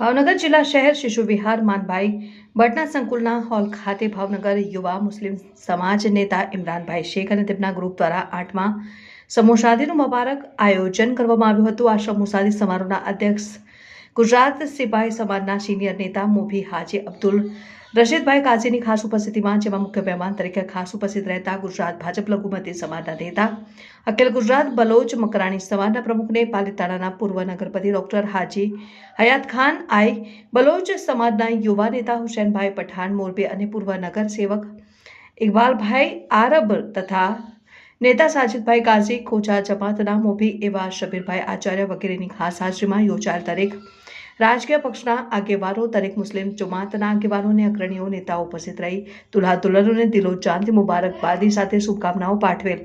ભાવનગર જિલ્લા શહેર શિશુ વિહાર માનભાઈ ભટના સંકુલના હોલ ખાતે ભાવનગર યુવા મુસ્લિમ સમાજ નેતા ઇમરાનભાઈ શેખ અને તેમના ગ્રુપ દ્વારા આઠમા સમૂહ શાદીનું મુબારક આયોજન કરવામાં આવ્યું હતું. આ સમૂહ શાદી સમારોહના અધ્યક્ષ ગુજરાત સિપાહી સમાજના સિનિયર નેતા મોભી હાજી અબ્દુલ, રશીદભાઈ કાઝીની ખાસ ઉપસ્થિતિમાં, જેમાં મુખ્ય મહેમાન તરીકે ખાસ ઉપસ્થિત રહેતા ગુજરાત ભાજપ લઘુમતી સમાજના નેતા, અખિલ ગુજરાત બલોચ મકરાણી સમાજના પ્રમુખને પાલિતાણાના પૂર્વ નગરપતિ ડોક્ટર હાજી હયાત ખાન, આઈ, બલોચ સમાજના યુવા નેતા હુસેનભાઈ પઠાણ, મોરબી અને પૂર્વ નગર સેવક ઇકબાલભાઈ આરબ તથા નેતા સાજિદભાઈ કાઝી ખોજા જમાતના મોભી એવા શબીરભાઈ આચાર્ય વગેરેની ખાસ હાજરીમાં યોજાયેલ દરેક રાજકીય પક્ષના આગેવાનો, દરેક મુસ્લિમ જમાતના આગેવાનો અને અગ્રણીઓ નેતાઓ ઉપસ્થિત રહી. દુલ્હા દુલ્હનોને દિલો ચાંદી મુબારકબાદી સાથે શુભકામનાઓ પાઠવેલ.